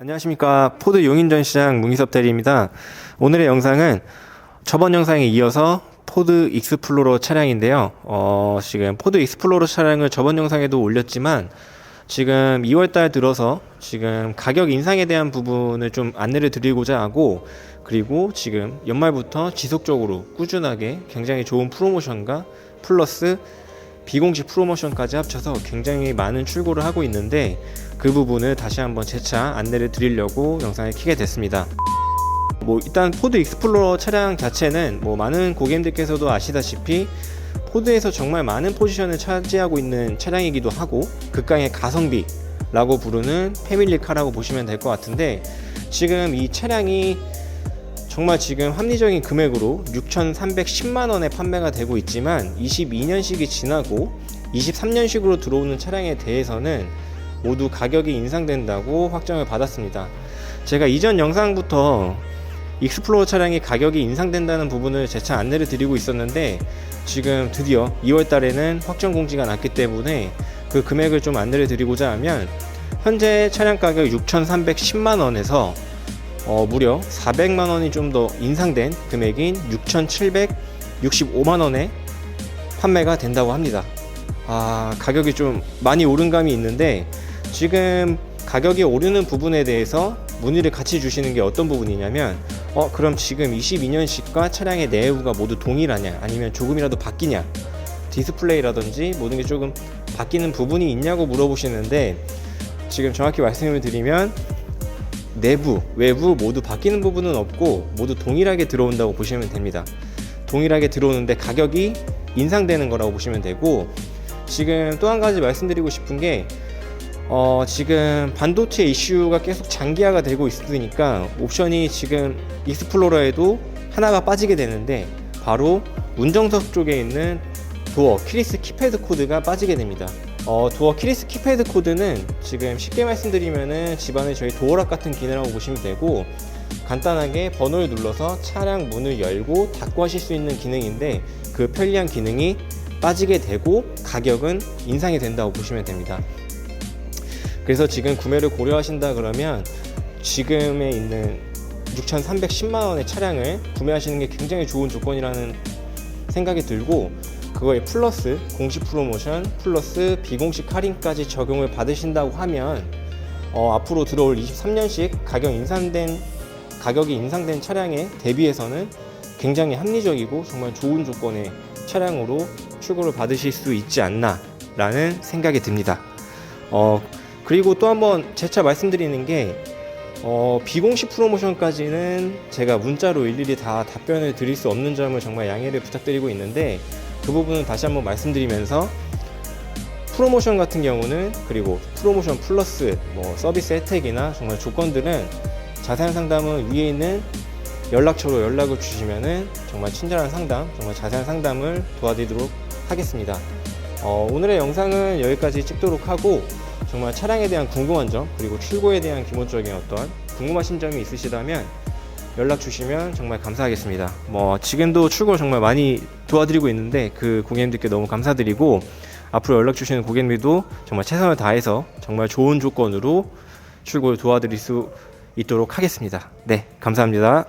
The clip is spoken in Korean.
안녕하십니까 포드 용인전 시장 문기섭 대리입니다. 오늘의 영상은 저번 영상에 이어서 포드 익스플로러 차량인데요. 어, 지금 포드 익스플로러 차량을 저번 영상에도 올렸지만 지금 2월달 들어서 지금 가격 인상에 대한 부분을 좀 안내를 드리고자 하고 그리고 지금 연말부터 지속적으로 꾸준하게 굉장히 좋은 프로모션과 플러스 비공식 프로모션까지 합쳐서 굉장히 많은 출고를 하고 있는데 그 부분을 다시 한번 재차 안내를 드리려고 영상을 키게 됐습니다. 뭐 일단 포드 익스플로러 차량 자체는 뭐 많은 고객님들께서도 아시다시피 포드에서 정말 많은 포지션을 차지하고 있는 차량이기도 하고 극강의 가성비라고 부르는 패밀리카라고 보시면 될 것 같은데 지금 이 차량이 정말 지금 합리적인 금액으로 6,310만 원에 판매가 되고 있지만 22년식이 지나고 23년식으로 들어오는 차량에 대해서는 모두 가격이 인상된다고 확정을 받았습니다. 제가 이전 영상부터 익스플로러 차량이 가격이 인상된다는 부분을 재차 안내를 드리고 있었는데 지금 드디어 2월 달에는 확정 공지가 났기 때문에 그 금액을 좀 안내를 드리고자 하면 현재 차량 가격 6,310만 원에서 어, 무려 400만 원이 좀 더 인상된 금액인 6,765만 원에 판매가 된다고 합니다. 아, 가격이 좀 많이 오른 감이 있는데 지금 가격이 오르는 부분에 대해서 문의를 같이 주시는 게 어떤 부분이냐면 어, 그럼 지금 22년식과 차량의 내부가 모두 동일하냐 아니면 조금이라도 바뀌냐 디스플레이라든지 모든 게 조금 바뀌는 부분이 있냐고 물어보시는데 지금 정확히 말씀을 드리면 내부, 외부 모두 바뀌는 부분은 없고 모두 동일하게 들어온다고 보시면 됩니다. 동일하게 들어오는데 가격이 인상되는 거라고 보시면 되고 지금 또 한 가지 말씀드리고 싶은 게 어, 지금 반도체 이슈가 계속 장기화가 되고 있으니까 옵션이 지금 익스플로러에도 하나가 빠지게 되는데 바로 운정석 쪽에 있는 도어 키리스 키패드 코드가 빠지게 됩니다. 어, 도어 키리스 키패드 코드는 지금 쉽게 말씀드리면은 집안의 저희 도어락 같은 기능이라고 보시면 되고 간단하게 번호를 눌러서 차량 문을 열고 닫고 하실 수 있는 기능인데 그 편리한 기능이 빠지게 되고 가격은 인상이 된다고 보시면 됩니다. 그래서 지금 구매를 고려하신다 그러면 지금에 있는 6,310만 원의 차량을 구매하시는 게 굉장히 좋은 조건이라는 생각이 들고 그거에 플러스 공식 프로모션 플러스 비공식 할인까지 적용을 받으신다고 하면 어, 앞으로 들어올 23년식 가격 인상된 가격이 인상된 차량에 대비해서는 굉장히 합리적이고 정말 좋은 조건의 차량으로 출고를 받으실 수 있지 않나라는 생각이 듭니다. 어, 그리고 또 한번 재차 말씀드리는 게 어, 비공식 프로모션까지는 제가 문자로 일일이 다 답변을 드릴 수 없는 점을 정말 양해를 부탁드리고 있는데 그 부분은 다시 한번 말씀드리면서 프로모션 같은 경우는 그리고 프로모션 플러스 뭐 서비스 혜택이나 정말 조건들은 자세한 상담은 위에 있는 연락처로 연락을 주시면은 정말 친절한 상담, 정말 자세한 상담을 도와드리도록 하겠습니다. 어, 오늘의 영상은 여기까지 찍도록 하고 정말 차량에 대한 궁금한 점 그리고 출고에 대한 기본적인 어떤 궁금하신 점이 있으시다면 연락 주시면 정말 감사하겠습니다. 뭐 지금도 출고 정말 많이 도와드리고 있는데 그 고객님들께 너무 감사드리고 앞으로 연락 주시는 고객님들도 정말 최선을 다해서 정말 좋은 조건으로 출고를 도와드릴 수 있도록 하겠습니다. 네, 감사합니다.